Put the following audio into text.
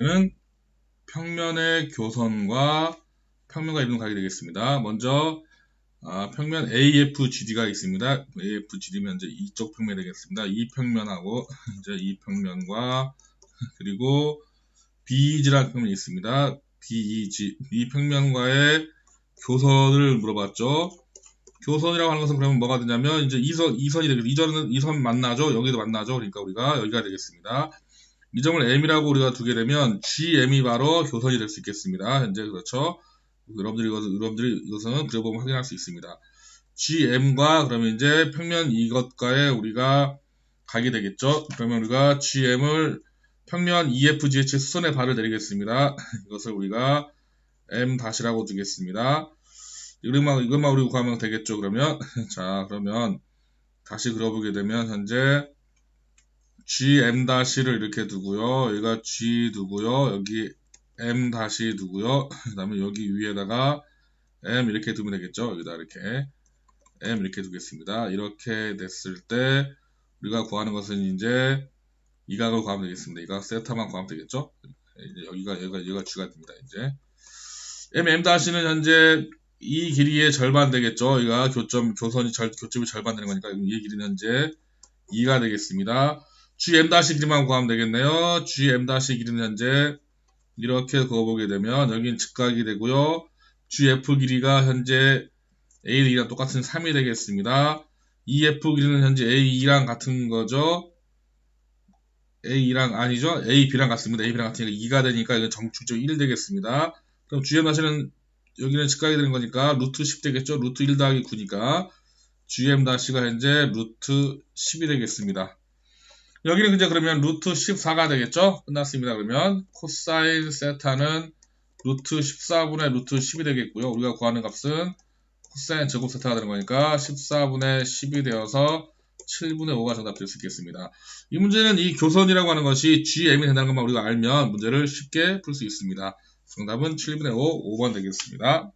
는 평면의 교선과 평면과 이동 가게 되겠습니다. 먼저 아, 평면 AFGD가 있습니다. AFGD면 이제 이쪽 평면이 되겠습니다. 이 평면하고 이제 이 평면과 그리고 BEG라는 평면이 있습니다. BEG 이 평면과의 교선을 물어봤죠. 교선이라고 하는 것은 그러면 뭐가 되냐면 이제 이선 이선이 되겠죠. 이전은 이선 만나죠. 여기도 만나죠. 그러니까 우리가 여기가 되겠습니다. 이 점을 M이라고 우리가 두게 되면 GM이 바로 교선이 될 수 있겠습니다. 현재 그렇죠. 여러분들이 이것을, 여러분들이 이것은 그려보면 확인할 수 있습니다. GM과 그러면 이제 평면 이것과의 우리가 가게 되겠죠. 그러면 우리가 GM을 평면 EFGH 수선의 발을 내리겠습니다. 이것을 우리가 M 다시라고 두겠습니다. 이것만, 이것만 우리 구하면 되겠죠. 그러면 자 그러면 다시 그려보게 되면 현재 GM 다시를 이렇게 두고요. 여기가 G 두고요. 여기 M 다시 두고요. 그 다음에 여기 위에다가 M 이렇게 두면 되겠죠. 여기다 이렇게 M 이렇게 두겠습니다. 이렇게 됐을 때 우리가 구하는 것은 이제 이 각을 구하면 되겠습니다. 이각 세타만 구하면 되겠죠. 이제 여기가 여기가 여기가 G가 됩니다. 이제 M M 다시는 현재 이 길이의 절반 되겠죠. 여기가 교점 교선이 절 교점이 절반 되는 거니까 이 길이는 현재 2가 되겠습니다. GM 다시 길이만 구하면 되겠네요. GM 다시 길이는 현재 이렇게 그어보게 되면 여긴 직각이 되고요. GF 길이가 현재 A 길이랑 똑같은 3이 되겠습니다. EF 길이는 현재 A2랑 같은 거죠. A2랑 아니죠. AB랑 같습니다. AB랑 같으니까 2가 되니까 이건 정축적 1 되겠습니다. 그럼 GM 다시는 여기는 직각이 되는 거니까 루트 10 되겠죠. 루트 1 더하기 9니까 GM 다시가 현재 루트 10이 되겠습니다. 여기는 이제 그러면 루트 14가 되겠죠? 끝났습니다. 그러면 코사인 세타는 루트 14분의 루트 10이 되겠고요. 우리가 구하는 값은 코사인 제곱 세타가 되는 거니까 14분의 10이 되어서 7분의 5가 정답 될 수 있겠습니다. 이 문제는 이 교선이라고 하는 것이 GM이 된다는 것만 우리가 알면 문제를 쉽게 풀 수 있습니다. 정답은 7분의 5, 5번 되겠습니다.